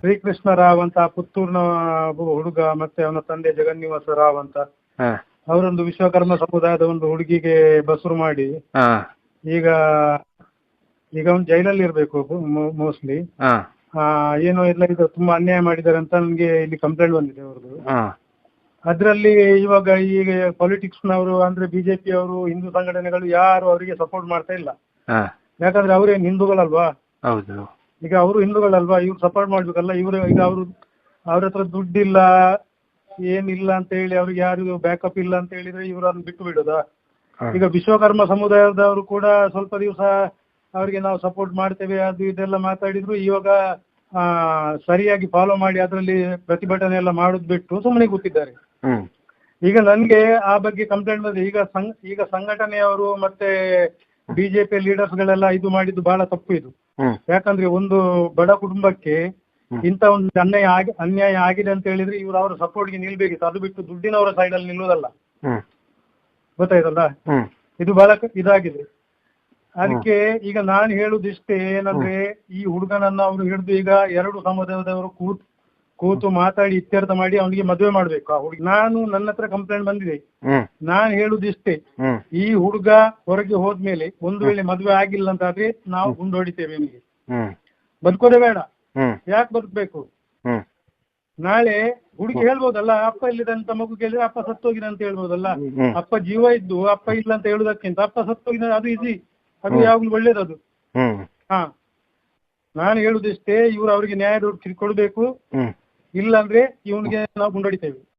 ಶ್ರೀಕೃಷ್ಣ ರಾವ್ ಅಂತ ಪುತ್ತೂರ್ನ ಹುಡುಗ ಮತ್ತೆ ಅವನ ತಂದೆ ಜಗನ್ನಿವಾಸ ರಾವ್ ಅಂತ. ಅವರೊಂದು ವಿಶ್ವಕರ್ಮ ಸಮುದಾಯದ ಒಂದು ಹುಡುಗಿಗೆ ಬಸರು ಮಾಡಿ. ಈಗ ಈಗ ಅವ್ನು ಜೈಲಲ್ಲಿ ಇರ್ಬೇಕು ಮೋಸ್ಟ್ಲಿ ಏನೋ ಎಲ್ಲ ಇದು ತುಂಬಾ ಅನ್ಯಾಯ ಮಾಡಿದ್ದಾರೆ ಅಂತ ನನಗೆ ಇಲ್ಲಿ ಕಂಪ್ಲೇಂಟ್ ಬಂದಿದೆ ಅವ್ರದ್ದು. ಅದ್ರಲ್ಲಿ ಇವಾಗ ಈಗ ಪೊಲಿಟಿಕ್ಸ್ನವರು ಅಂದ್ರೆ ಬಿಜೆಪಿ ಅವರು ಹಿಂದೂ ಸಂಘಟನೆಗಳು ಯಾರು ಅವರಿಗೆ ಸಪೋರ್ಟ್ ಮಾಡ್ತಾ ಇಲ್ಲ. ಯಾಕಂದ್ರೆ ಅವರೇನು ಹಿಂದೂಗಳಲ್ವಾ? ಹೌದು. ಈಗ ಅವರು ಹಿಂದೂಗಳಲ್ವಾ? ಇವ್ರು ಸಪೋರ್ಟ್ ಮಾಡ್ಬೇಕಲ್ಲ ಇವರು ಈಗ ಅವರು ಅವ್ರ ಹತ್ರ ದುಡ್ಡಿಲ್ಲ ಏನಿಲ್ಲ ಅಂತ ಹೇಳಿ ಅವ್ರಿಗೆ ಯಾರು ಬ್ಯಾಕಪ್ ಇಲ್ಲ ಅಂತ ಹೇಳಿದ್ರೆ ಇವರು ಅದನ್ನ ಬಿಟ್ಟು ಬಿಡೋದಾ? ಈಗ ವಿಶ್ವಕರ್ಮ ಸಮುದಾಯದವರು ಕೂಡ ಸ್ವಲ್ಪ ದಿವಸ ಅವರಿಗೆ ನಾವು ಸಪೋರ್ಟ್ ಮಾಡ್ತೇವೆ ಅದು ಇದೆಲ್ಲ ಮಾತಾಡಿದ್ರು ಇವಾಗ ಆ, ಸರಿಯಾಗಿ ಫಾಲೋ ಮಾಡಿ ಅದರಲ್ಲಿ ಪ್ರತಿಭಟನೆ ಎಲ್ಲ ಮಾಡೋದು ಬಿಟ್ಟು ಸುಮ್ಮನೆ ಕೂತಿದ್ದಾರೆ. ಈಗ ನನ್ಗೆ ಆ ಬಗ್ಗೆ ಕಂಪ್ಲೇಂಟ್ ಬಂದಿದೆ. ಈಗ ಸಂಘ ಈಗ ಸಂಘಟನೆಯವರು ಮತ್ತೆ ಬಿಜೆಪಿ ಲೀಡರ್ಸ್ ಗಳೆಲ್ಲ ಇದು ಮಾಡಿದ್ದು ಬಹಳ ತಪ್ಪು ಇದು. ಯಾಕಂದ್ರೆ ಒಂದು ಬಡ ಕುಟುಂಬಕ್ಕೆ ಇಂತ ಒಂದು ಅನ್ಯಾಯ ಆಗಿ ಅನ್ಯಾಯ ಆಗಿದೆ ಅಂತ ಹೇಳಿದ್ರೆ ಇವ್ರು ಅವರ ಸಪೋರ್ಟ್ಗೆ ನಿಲ್ಬೇಕಿತ್ತು. ಅದು ಬಿಟ್ಟು ದುಡ್ಡಿನವರ ಸೈಡ್ ಅಲ್ಲಿ ನಿಲ್ಲುವುದಲ್ಲ. ಹ್ಮ್. ಗೊತ್ತಾಯ್ತಲ್ಲ? ಇದು ಬಹಳ ಇದಾಗಿದೆ. ಅದಕ್ಕೆ ಈಗ ನಾನು ಹೇಳುದಿಷ್ಟೇ ಏನಂದ್ರೆ ಈ ಹುಡುಗನನ್ನ ಅವರು ಹಿಡಿದು ಈಗ ಎರಡು ಸಮುದಾಯದವರು ಕೂತ್ ಕೂತು ಮಾತಾಡಿ ಇತ್ಯರ್ಥ ಮಾಡಿ ಅವನಿಗೆ ಮದುವೆ ಮಾಡ್ಬೇಕು. ಆ ಹುಡುಗಿ ನಾನು ನನ್ನ ಹತ್ರ ಕಂಪ್ಲೇಂಟ್ ಬಂದಿದೆ. ನಾನ್ ಹೇಳುದಿಷ್ಟೇ. ಈ ಹುಡುಗ ಹೊರಗೆ ಹೋದ್ಮೇಲೆ ಒಂದು ವೇಳೆ ಮದುವೆ ಆಗಿಲ್ಲ ಅಂತ ಆದ್ರೆ ನಾವು ಗುಂಡೊಡಿತೇವೆ ನಿಮಗೆ. ಹ್ಮ್. ಬದುಕೋದೇ ಬೇಡ. ಯಾಕೆ ಬದುಕಬೇಕು? ನಾಳೆ ಹುಡುಗಿ ಹೇಳ್ಬೋದಲ್ಲ ಅಪ್ಪ ಇಲ್ಲದಂತ ಮಗು ಕೇಳಿದ್ರೆ ಅಪ್ಪ ಸತ್ತೋಗಿದೆ ಅಂತ ಹೇಳ್ಬೋದಲ್ಲ? ಅಪ್ಪ ಜೀವ ಇದ್ದು ಅಪ್ಪ ಇಲ್ಲ ಅಂತ ಹೇಳುದಕ್ಕಿಂತ ಅಪ್ಪ ಸತ್ತೋಗಿದೆ ಅದು ಈಸಿ ಅದು ಯಾವಾಗ್ಲೂ ಒಳ್ಳೇದದು. ಹಾ. ನಾನು ಹೇಳುದಿಷ್ಟೇ ಇವ್ರು ಅವರಿಗೆ ನ್ಯಾಯ ಕೊಡ್ಬೇಕು. ಇಲ್ಲಾಂದ್ರೆ ಇವನಿಗೆ ನಾವು ಗುಂಡೊಡಿತೇವೆ.